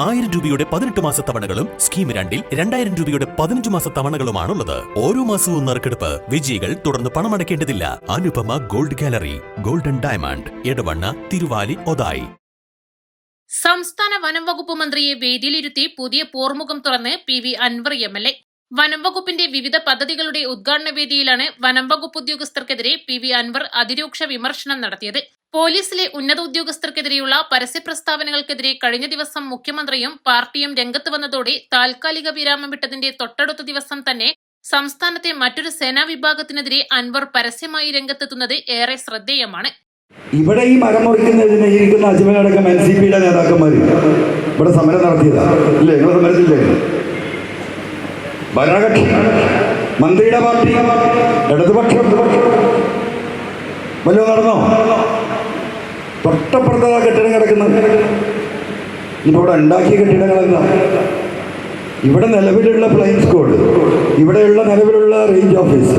ആയിരം രൂപയുടെ പതിനെട്ട് മാസ തവണകളും സ്കീം രണ്ടിൽ രണ്ടായിരം രൂപയുടെ പതിനഞ്ച് മാസ തവണകളുമാണുള്ളത്. ഓരോ മാസവും നറുക്കെടുപ്പ് വിജയികൾ തുടർന്ന് പണമടയ്ക്കേണ്ടതില്ല. Anupama gold gallery golden diamond Edavanna Thiruvali Othayi. സംസ്ഥാന വനം വകുപ്പ് മന്ത്രിയെ വേദിയിലിരുത്തി പുതിയ പോർമുഖം തുറന്ന് P V Anvar M L A. വനം വകുപ്പിന്റെ വിവിധ പദ്ധതികളുടെ ഉദ്ഘാടന വേദിയിലാണ് വനംവകുപ്പ് ഉദ്യോഗസ്ഥർക്കെതിരെ പി വി അൻവർ അതിരൂക്ഷ വിമർശനം നടത്തിയത്. പോലീസിലെ ഉന്നത ഉദ്യോഗസ്ഥർക്കെതിരെയുള്ള പരസ്യ പ്രസ്താവനകൾക്കെതിരെ കഴിഞ്ഞ ദിവസം മുഖ്യമന്ത്രിയും പാർട്ടിയും രംഗത്ത് വന്നതോടെ താൽക്കാലിക വിരാമം വിട്ടതിന്റെ തൊട്ടടുത്ത ദിവസം തന്നെ സംസ്ഥാനത്തെ മറ്റൊരു സേനാ വിഭാഗത്തിനെതിരെ അൻവർ പരസ്യമായി രംഗത്തെത്തുന്നത് ഏറെ ശ്രദ്ധേയമാണ്. ഇവിടെ ഈ മരം മുറിക്കുന്നതിന് ഇരിക്കുന്ന അജ്മലടക്കം എൻ സി പിയുടെ നേതാക്കന്മാർ ഇവിടെ സമരം നടത്തിയതാ. അല്ലേ നിങ്ങൾ സമരത്തില്ലേ ഭരണകക്ഷി മന്ത്രിയുടെ പാർട്ടി ഇടതുപക്ഷം. വല്ലതും നടന്നോ? തൊട്ടപ്പുറത്താ കെട്ടിടം കിടക്കുന്നത് ഇപ്പൊ ഇവിടെ ഉണ്ടാക്കിയ കെട്ടിടങ്ങളല്ല. ഇവിടെ നിലവിലുള്ള പ്ലെയിൻസ് കോഡ് ഇവിടെയുള്ള നിലവിലുള്ള റേഞ്ച് ഓഫീസ്.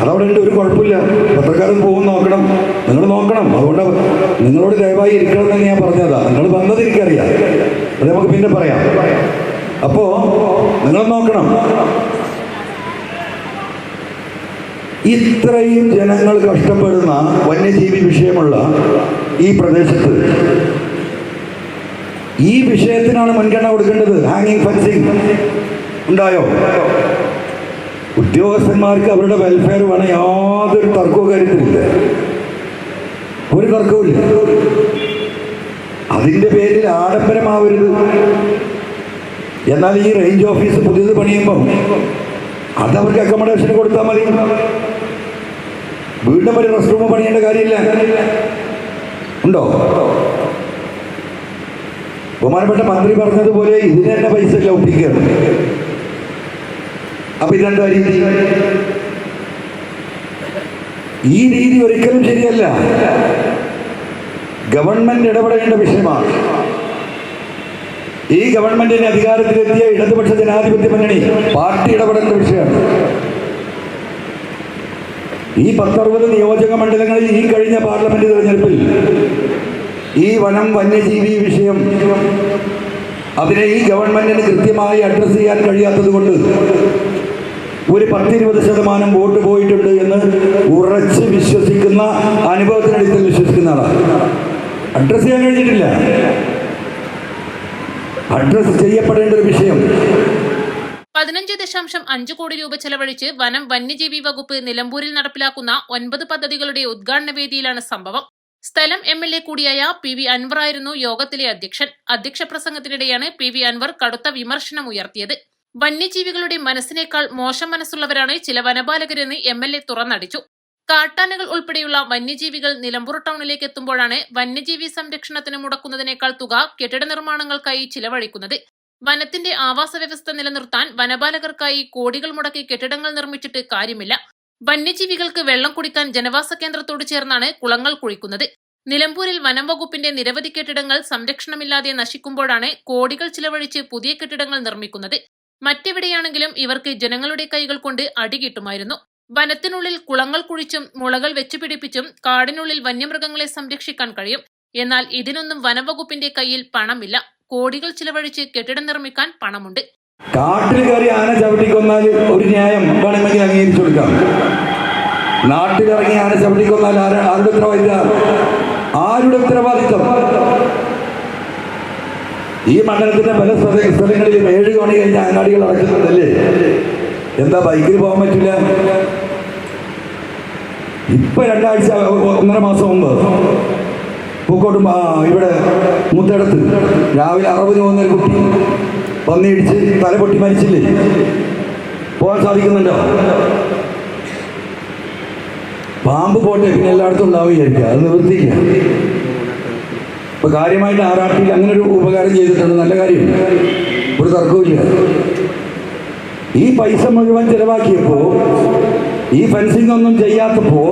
അതവിടെ ഉണ്ട് ഒരു കുഴപ്പമില്ല. പത്രക്കാരൻ പോകും നോക്കണം. നിങ്ങൾ നോക്കണം. അതുകൊണ്ട് നിങ്ങളോട് ദയവായി ഇരിക്കണം എന്ന് ഞാൻ പറഞ്ഞതാ. നിങ്ങൾ വന്നത് എനിക്കറിയാം. അത് നമുക്ക് പിന്നെ പറയാം. അപ്പോ നിങ്ങൾ നോക്കണം. ഇത്രയും ജനങ്ങൾ കഷ്ടപ്പെടുന്ന വന്യജീവി വിഷയമുള്ള ഈ പ്രദേശത്ത് ഈ വിഷയത്തിനാണ് മുൻഗണന കൊടുക്കേണ്ടത്. ഹാങ്ങിങ് ഫെൻസിങ് ഉണ്ടായോ? ഉദ്യോഗസ്ഥന്മാർക്ക് അവരുടെ വെൽഫെയർ വേണം. യാതൊരു തർക്കവും കാര്യത്തിലില്ല. ഒരു തർക്കവുമില്ല. അതിന്റെ പേരിൽ ആഡംബരമാവരുത്. എന്നാൽ ഈ റേഞ്ച് ഓഫീസ് പുതിയത് പണിയുമ്പോൾ അവർക്ക് അക്കോമഡേഷൻ കൊടുത്താൽ മതി. വീണ്ടും ഒരു റെസ്റ്റ് റൂം പണിയേണ്ട കാര്യമില്ല. ഉണ്ടോ? ബഹുമാനപ്പെട്ട മന്ത്രി പറഞ്ഞതുപോലെ ഇതിന് തന്നെ പൈസ അപ്പൊ അപ്പൊ ഇതെന്താ രീതി? ഈ രീതി ഒരിക്കലും ശരിയല്ല. ഗവൺമെന്റ് ഇടപെടേണ്ട വിഷയമാണ്. ഈ ഗവൺമെന്റിന് അധികാരത്തിലെത്തിയ ഇടതുപക്ഷ ജനാധിപത്യ മുന്നണി പാർട്ടി ഇടപെടേണ്ട വിഷയമാണ്. ഈ പത്തറുപത് നിയോജക മണ്ഡലങ്ങളിൽ ഈ കഴിഞ്ഞ പാർലമെന്റ് തെരഞ്ഞെടുപ്പിൽ ഈ വനം വന്യജീവി വിഷയം അതിനെ ഈ ഗവൺമെന്റിന് കൃത്യമായി അഡ്രസ് ചെയ്യാൻ കഴിയാത്തത് കൊണ്ട് ഒരു പത്തിരുപത് ശതമാനം വോട്ട് പോയിട്ടുണ്ട് എന്ന് ഉറച്ച് വിശ്വസിക്കുന്ന അനുഭവത്തിനടുത്ത് വിശ്വസിക്കുന്ന ആളാണ്. അഡ്രസ് ചെയ്യാൻ കഴിഞ്ഞിട്ടില്ല. അഡ്രസ് ചെയ്യപ്പെടേണ്ട ഒരു വിഷയം. പതിനഞ്ച് ദശാംശം അഞ്ച് കോടി രൂപ ചെലവഴിച്ച് വനം വന്യജീവി വകുപ്പ് നിലമ്പൂരിൽ നടപ്പിലാക്കുന്ന ഒൻപത് പദ്ധതികളുടെ ഉദ്ഘാടന വേദിയിലാണ് സംഭവം. സ്ഥലം എം എൽ എ കൂടിയായ പി വി അൻവർ ആയിരുന്നു യോഗത്തിലെ അധ്യക്ഷൻ. അധ്യക്ഷ പ്രസംഗത്തിനിടെയാണ് പി വി അൻവർ കടുത്ത വിമർശനം ഉയർത്തിയത്. വന്യജീവികളുടെ മനസ്സിനേക്കാൾ മോശം മനസ്സുള്ളവരാണ് ചില വനപാലകരെന്ന് എം എൽ എ തുറന്നടിച്ചു. കാട്ടാനകൾ ഉൾപ്പെടെയുള്ള വന്യജീവികൾ നിലമ്പൂർ ടൗണിലേക്ക് എത്തുമ്പോഴാണ് വന്യജീവി സംരക്ഷണത്തിന് മുടക്കുന്നതിനേക്കാൾ തുക കെട്ടിട നിർമ്മാണങ്ങൾക്കായി ചിലവഴിക്കുന്നത്. വനത്തിന്റെ ആവാസ വ്യവസ്ഥ നിലനിർത്താൻ വനപാലകർക്കായി കോടികൾ മുടക്കി കെട്ടിടങ്ങൾ നിർമ്മിച്ചിട്ട് കാര്യമില്ല. വന്യജീവികൾക്ക് വെള്ളം കുടിക്കാൻ ജനവാസ കേന്ദ്രത്തോട് ചേർന്നാണ് കുളങ്ങൾ കുഴിക്കുന്നത്. നിലമ്പൂരിൽ വനം വകുപ്പിന്റെ നിരവധി കെട്ടിടങ്ങൾ സംരക്ഷണമില്ലാതെ നശിക്കുമ്പോഴാണ് കോടികൾ ചിലവഴിച്ച് പുതിയ കെട്ടിടങ്ങൾ നിർമ്മിക്കുന്നത്. മറ്റെവിടെയാണെങ്കിലും ഇവർക്ക് ജനങ്ങളുടെ കൈകൾ കൊണ്ട് അടികിട്ടുമായിരുന്നു. വനത്തിനുള്ളിൽ കുളങ്ങൾ കുഴിച്ചും മുളകൾ വെച്ചുപിടിപ്പിച്ചും കാടിനുള്ളിൽ വന്യമൃഗങ്ങളെ സംരക്ഷിക്കാൻ കഴിയും. എന്നാൽ ഇതിനൊന്നും വനംവകുപ്പിന്റെ കയ്യിൽ പണമില്ല. കോടികൾ ചിലവഴിച്ച് കെട്ടിടം നിർമ്മിക്കാൻ പണമുണ്ട്. കാട്ടിൽ കയറി ആന ചവിട്ടിക്കൊന്നാൽ ഒരു ന്യായം വേണമെങ്കിൽ അംഗീകരിച്ചു കൊടുക്കാം. നാട്ടിലിറങ്ങി ആന ചവിട്ടിക്കൊന്നാൽ ആര- ആരുടെ ഉത്തരവാദിത്തം ആരുടെ ഉത്തരവാദിത്തം ഈ മണ്ഡലത്തിന്റെ പല സ്ഥല- സ്ഥലങ്ങളിലും ഏഴ് മണി കഴിഞ്ഞ അങ്ങാടികൾ അടക്കുന്നുണ്ടല്ലേ എന്താ ബൈക്കിൽ പോകാൻ പറ്റില്ല ഇപ്പൊ രണ്ടാഴ്ച ഒന്നര മാസം മുമ്പ്. പൂക്കോട്ടും ഇവിടെ മുത്തടത്ത്. രാവിലെ അറുപത് പോകുന്ന ഒരു കുട്ടി വന്നിടിച്ച് തല പൊട്ടി മരിച്ചില്ലേ? പോകാൻ സാധിക്കുന്നുണ്ടോ? പാമ്പ് പോട്ടെ പിന്നെ എല്ലായിടത്തും ഉണ്ടാവുകയായിരിക്കും. അത് നിവൃത്തിയില്ല. ഇപ്പൊ കാര്യമായിട്ട് ആറാട്ടിൽ അങ്ങനെ ഒരു ഉപകാരം ചെയ്തിട്ടുണ്ട്. നല്ല കാര്യം. ഒരു തർക്കവും ഈ പൈസ മുഴുവൻ ചെലവാക്കിയപ്പോ ഈ ഫെൻസിംഗ് ഒന്നും ചെയ്യാത്തപ്പോ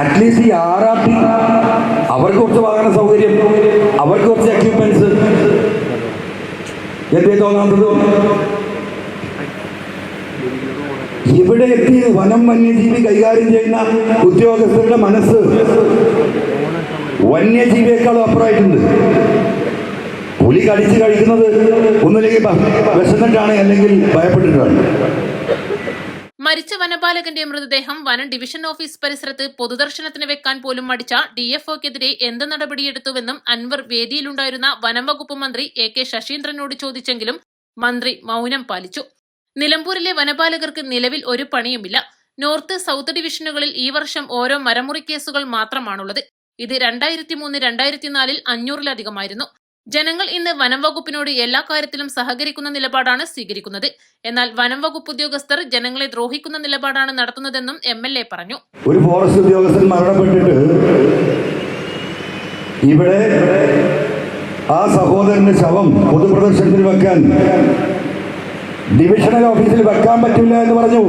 അറ്റ്ലീസ്റ്റ് ഈ ആറാട്ടി അവർക്ക് കുറച്ച് വാഹന സൗകര്യം അവർക്ക് കുറച്ച് എക്യുപ്മെന്റ്സ് എന്തേ തോന്നാത്തത്? ഇവിടെ എത്തി വനം വന്യജീവി കൈകാര്യം ചെയ്യുന്ന ഉദ്യോഗസ്ഥരുടെ മനസ്സ് വന്യജീവിയേക്കാളും അപ്പുറമായിട്ടുണ്ട്. പുലി കടിച്ച് കഴിക്കുന്നത് ഒന്നില്ലെങ്കിൽ വിശന്നിട്ടാണ് അല്ലെങ്കിൽ ഭയപ്പെട്ടിട്ടാണ്. മരിച്ച വനപാലകന്റെ മൃതദേഹം വനം ഡിവിഷൻ ഓഫീസ് പരിസരത്ത് പൊതുദർശനത്തിന് വെക്കാൻ പോലും മടിച്ച ഡിഎഫ്ഒക്കെതിരെ എന്ത് നടപടിയെടുത്തുവെന്നും അൻവർ വേദിയിലുണ്ടായിരുന്ന വനം വകുപ്പ് മന്ത്രി എ കെ ശശീന്ദ്രനോട് ചോദിച്ചെങ്കിലും മന്ത്രി മൗനം പാലിച്ചു. നിലമ്പൂരിലെ വനപാലകർക്ക് നിലവിൽ ഒരു പണിയുമില്ല. നോർത്ത് സൗത്ത് ഡിവിഷനുകളിൽ ഈ വർഷം ഓരോ മരമുറി കേസുകൾ മാത്രമാണുള്ളത്. ഇത് രണ്ടായിരത്തി മൂന്ന് രണ്ടായിരത്തി നാലിൽ അഞ്ഞൂറിലധികമായിരുന്നു. ജനങ്ങൾ ഇന്ന് വനം വകുപ്പിനോട് എല്ലാ കാര്യത്തിലും സഹകരിക്കുന്ന നിലപാടാണ് സ്വീകരിക്കുന്നത്. എന്നാൽ വനം വകുപ്പ് ഉദ്യോഗസ്ഥർ ജനങ്ങളെ ദ്രോഹിക്കുന്ന നിലപാടാണ് നടത്തുന്നതെന്നും എം എൽ എ പറഞ്ഞു. ഒരു ഫോറസ്റ്റ് ഉദ്യോഗസ്ഥൻ മരണപ്പെട്ടിട്ട് ഇവിടെ ആ സഹോദരന്റെ ശവം പൊതുപ്രദർശനത്തിൽ വെക്കാൻ ഡിവിഷണൽ ഓഫീസിൽ വെക്കാൻ പറ്റില്ല എന്ന് പറഞ്ഞു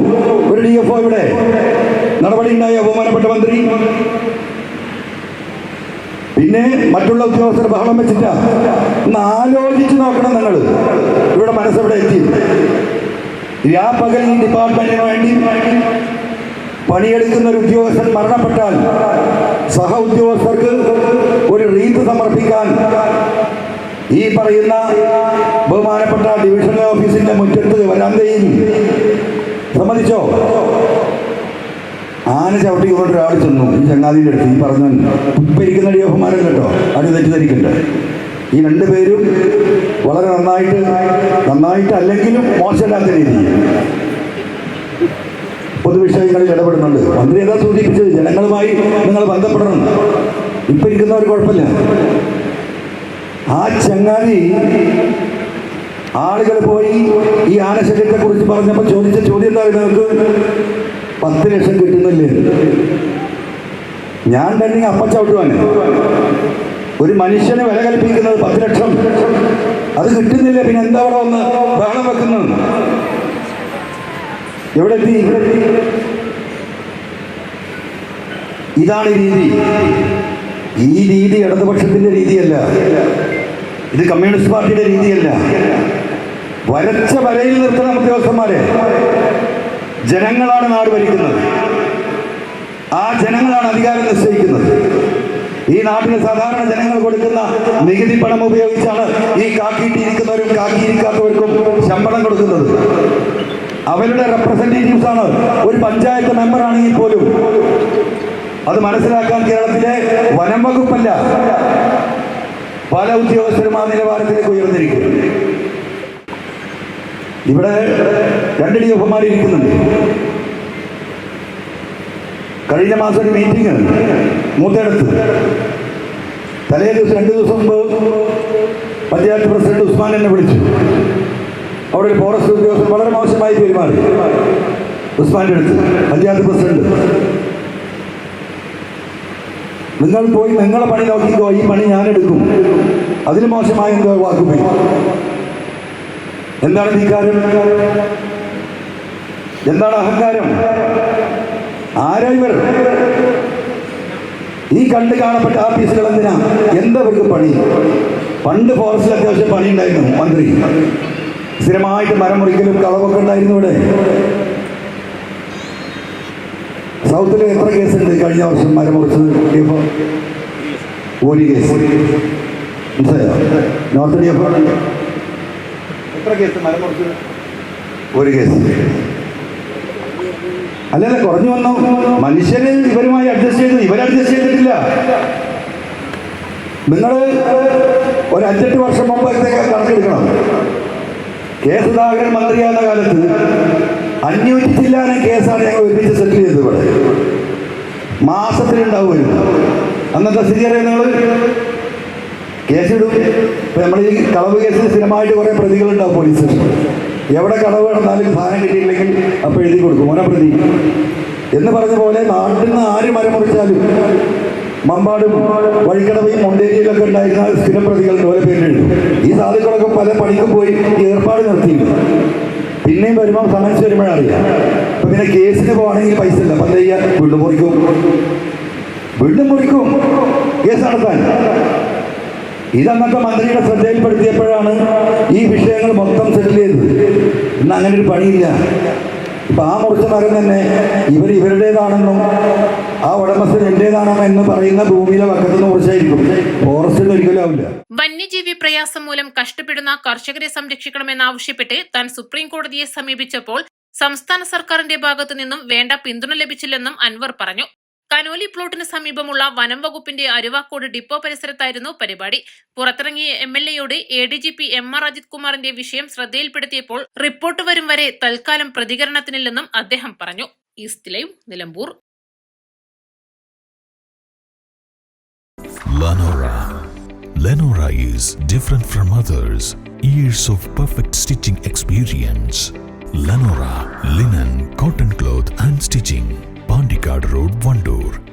ഒരു ഡി എഫ് ഇവിടെ. നടപടി ഉണ്ടായി ബഹുമാനപ്പെട്ട മന്ത്രി. പിന്നെ മറ്റുള്ള ഉദ്യോഗസ്ഥർ ബഹളം വെച്ചിട്ട. ഒന്ന് ആലോചിച്ച് നോക്കണം നിങ്ങൾ. ഇവിടെ മനസ്സെവിടെ എത്തി? രാപ്പകൽ ഡിപ്പാർട്ട്മെന്റിന് വേണ്ടി പണിയെടുക്കുന്ന ഒരു ഉദ്യോഗസ്ഥൻ മരണപ്പെട്ടാൽ സഹ ഉദ്യോഗസ്ഥർക്ക് ഒരു റീത്ത് സമർപ്പിക്കാൻ ഈ പറയുന്ന ബഹുമാനപ്പെട്ട ഡിവിഷണൽ ഓഫീസിന്റെ മുറ്റത്ത് വരാന്തയിൽ സമ്മതിച്ചോ? ആന ചവിട്ടി കൊണ്ട് ഒരാൾ ചെന്നു. ഈ ചങ്ങാതിന്റെ അടുത്ത് ഈ പറഞ്ഞു ഉപ്പരിക്കുന്ന ഇരിക്കുന്ന ഡിയോഫന്മാരല്ല കേട്ടോ. അത് തെറ്റിദ്ധരിക്കണ്ട. ഈ രണ്ട് പേരും വളരെ നന്നായിട്ട് നന്നായിട്ട് അല്ലെങ്കിലും മോശമില്ലാത്ത രീതിയിൽ. പൊതുവിഷയങ്ങളിൽ ഇടപെടുന്നുണ്ട്. മന്ത്രി എന്താ സൂചിപ്പിച്ചത്? ജനങ്ങളുമായി നിങ്ങൾ ബന്ധപ്പെടണം. ഇപ്പൊ ഇരിക്കുന്നവർ കുഴപ്പമില്ല. ആ ചങ്ങാതി ആളുകൾ പോയി ഈ ആനശല്യത്തെ കുറിച്ച് പറഞ്ഞപ്പോൾ ചോദിച്ച ചോദ്യം എന്താ നിങ്ങൾക്ക്? പത്ത് ലക്ഷം കിട്ടുന്നില്ലേ? ഞാൻ തന്നെ അപ്പച്ചവിട്ടുവാണ് ഒരു മനുഷ്യനെ വില കൽപ്പിക്കുന്നത് പത്ത് ലക്ഷം. അത് കിട്ടുന്നില്ല പിന്നെ എന്താ അവിടെ വന്ന് ബഹളം വെക്കുന്നത് എവിടെ എത്തി? ഇതാണ് രീതി. ഈ രീതി ഇടതുപക്ഷത്തിന്റെ രീതിയല്ല. ഇത് കമ്മ്യൂണിസ്റ്റ് പാർട്ടിയുടെ രീതിയല്ല. വരച്ച വരയിൽ നിർത്തണം ഉദ്യോഗസ്ഥന്മാരെ. ജനങ്ങളാണ് നാട് ഭരിക്കുന്നത്. ആ ജനങ്ങളാണ് അധികാരം നിശ്ചയിക്കുന്നത്. ഈ നാട്ടിലെ സാധാരണ ജനങ്ങൾ കൊടുക്കുന്ന നികുതി പണം ഉപയോഗിച്ചാണ് ഈ കാക്കിയിട്ടിരിക്കുന്നവരും കാക്കിയിരിക്കാത്തവർക്കും ശമ്പളം കൊടുക്കുന്നത്. അവരുടെ റെപ്രസെന്റേറ്റീവ്സ് ആണ് ഒരു പഞ്ചായത്ത് മെമ്പർ ആണെങ്കിൽ പോലും. അത് മനസ്സിലാക്കാൻ കേരളത്തിലെ വനം വകുപ്പല്ല. പല ഉദ്യോഗസ്ഥരും ആ നിലവാരത്തിലേക്ക് ഉയർന്നിരിക്കും ഇവിടെ രണ്ടടി ഡി ഇരിക്കുന്നുണ്ട്. കഴിഞ്ഞ മാസം ഒരു മീറ്റിംഗ് മൂത്തയിടത്ത്. തലേ ദിവസം രണ്ട് ദിവസം മുമ്പ് പഞ്ചായത്ത് പ്രസിഡന്റ് ഉസ്മാൻ എന്നെ വിളിച്ചു. അവിടെ ഒരു ഫോറസ്റ്റ് ഉദ്യോഗസ്ഥൻ വളരെ മോശമായി പെരുമാറി. ഉസ്മാന്റെ അടുത്ത് പഞ്ചായത്ത് പ്രസിഡന്റ്. നിങ്ങൾ പോയി നിങ്ങളെ പണി നോക്കിക്കോ ഈ പണി ഞാൻ എടുക്കും അതിന് മോശമായി എന്തോ വാക്കുപോയി. എന്താണ് ധിക്കാരം എന്താണ് അഹങ്കാരം? ആരാ ഇവർ? ഈ കണ്ട് കാണപ്പെട്ട ആഫീസുകൾ എന്തിനാ? എന്താ ഇവർക്ക് പണി? പണ്ട് ഫോറസ്റ്റിൽ അത്യാവശ്യം പണി ഉണ്ടായിരുന്നു മന്ത്രി. സ്ഥിരമായിട്ട് മരം മുറിക്കലും കളവൊക്കെ ഉണ്ടായിരുന്നു ഇവിടെ. സൗത്തിൽ എത്ര കേസുണ്ട്? കഴിഞ്ഞ വർഷം മരം മുറിച്ചത് ഒരു കേസ്. മനസ്സിലായോ? നോർത്ത് എഫ് എത്ര കേസ്? മുറിച്ചത് ഒരു കേസ്. അല്ലല്ല കുറഞ്ഞു വന്നു. മനുഷ്യര് ഇവരുമായി അഡ്ജസ്റ്റ് ചെയ്ത് ഇവർ അഡ്ജസ്റ്റ് ചെയ്തിട്ടില്ല. നിങ്ങൾ ഒരു അഞ്ചെട്ട് വർഷം മുമ്പത്തേക്ക് കണക്കെടുക്കണം കെ സുധാകരൻ മന്ത്രിയാകുന്ന കാലത്ത് അഞ്ഞൂറ്റി ചില്ലാനം കേസാണ് ഞങ്ങൾ ഒരുമിച്ച് സെറ്റിൽ ചെയ്തത് ഇവിടെ. മാസത്തിലുണ്ടാവുമായിരുന്നു അന്നത്തെ സ്ഥിതി അറിയാം നിങ്ങൾ കേസിടും ഇപ്പൊ നമ്മൾ ഈ കളവ് കേസിൽ സ്ഥിരമായിട്ട് കുറെ പ്രതികളുണ്ടാവും പോലീസ് എവിടെ കളവ് നടന്നാലും സാധനം കിട്ടിയില്ലെങ്കിൽ അപ്പോൾ എഴുതി കൊടുക്കും. ഓനെ പ്രതി. എന്ന് പറഞ്ഞ പോലെ നാട്ടിൽ നിന്ന് ആര് മരം മുറിച്ചാലും മമ്പാടും വഴിക്കടവയും മൊണ്ടേരിയിലൊക്കെ ഉണ്ടായിരുന്ന സ്ഥിരം പ്രതികളുടെ ഓരോ പേരിൽ എഴുതും. ഈ സാധുക്കളൊക്കെ പല പണിക്കും പോയി ഏർപ്പാട് നിർത്തിയിട്ടുണ്ട്. പിന്നെയും വരുമ്പോൾ സമയം വരുമ്പോഴറിയാം അപ്പം പിന്നെ കേസിന് പോവാണെങ്കിൽ പൈസ ഇല്ല. ചെയ്യുക വീണ്ടും മുറിക്കും. വീണ്ടും മുറിക്കും. കേസ് നടത്താൻ. ഇതന്നത്തെ മന്ത്രിയുടെ ശ്രദ്ധയിൽപ്പെടുത്തിയപ്പോഴാണ് ഈ വിഷയങ്ങൾ മൊത്തം സെറ്റിൽ ചെയ്തത്. ഇന്ന് അങ്ങനെ ഒരു പണിയില്ല. ഇപ്പം ആ മുറിച്ച മരം തന്നെ ഇവർ ഇവരുടേതാണെന്നും ആ ഉടമസ്ഥൻ എന്റേതാണ് എന്ന് പറയുന്ന ഭൂമിയിലെ വക്കത്തുനിന്ന് മുറിച്ചായിരിക്കും ഫോറസ്റ്റിൽ ഒരിക്കലും ആവില്ല. വന്യജീവി പ്രയാസം മൂലം കഷ്ടപ്പെടുന്ന കർഷകരെ സംരക്ഷിക്കണമെന്നാവശ്യപ്പെട്ട് താൻ സുപ്രീം കോടതിയെ സമീപിച്ചപ്പോൾ സംസ്ഥാന സർക്കാരിന്റെ ഭാഗത്തു നിന്നും വേണ്ട പിന്തുണ ലഭിച്ചില്ലെന്നും അൻവർ പറഞ്ഞു. കനോലി പ്ലോട്ടിന് സമീപമുള്ള വനം വകുപ്പിന്റെ അരുവാക്കോട് ഡിപ്പോ പരിസരത്തായിരുന്നു പരിപാടി പുറത്തിറങ്ങിയ M L എയോട് A D G P M R Ajith കുമാറിന്റെ വിഷയം ശ്രദ്ധയിൽപ്പെടുത്തിയപ്പോൾ റിപ്പോർട്ട് വരും വരെ തൽക്കാലം പ്രതികരണത്തിനില്ലെന്നും അദ്ദേഹം പറഞ്ഞു East Live Nilambur Lenora. Lenora is different from others. Years of perfect stitching experience. Lenora linen, cotton cloth and stitching. Pandikad Road, Vandoor.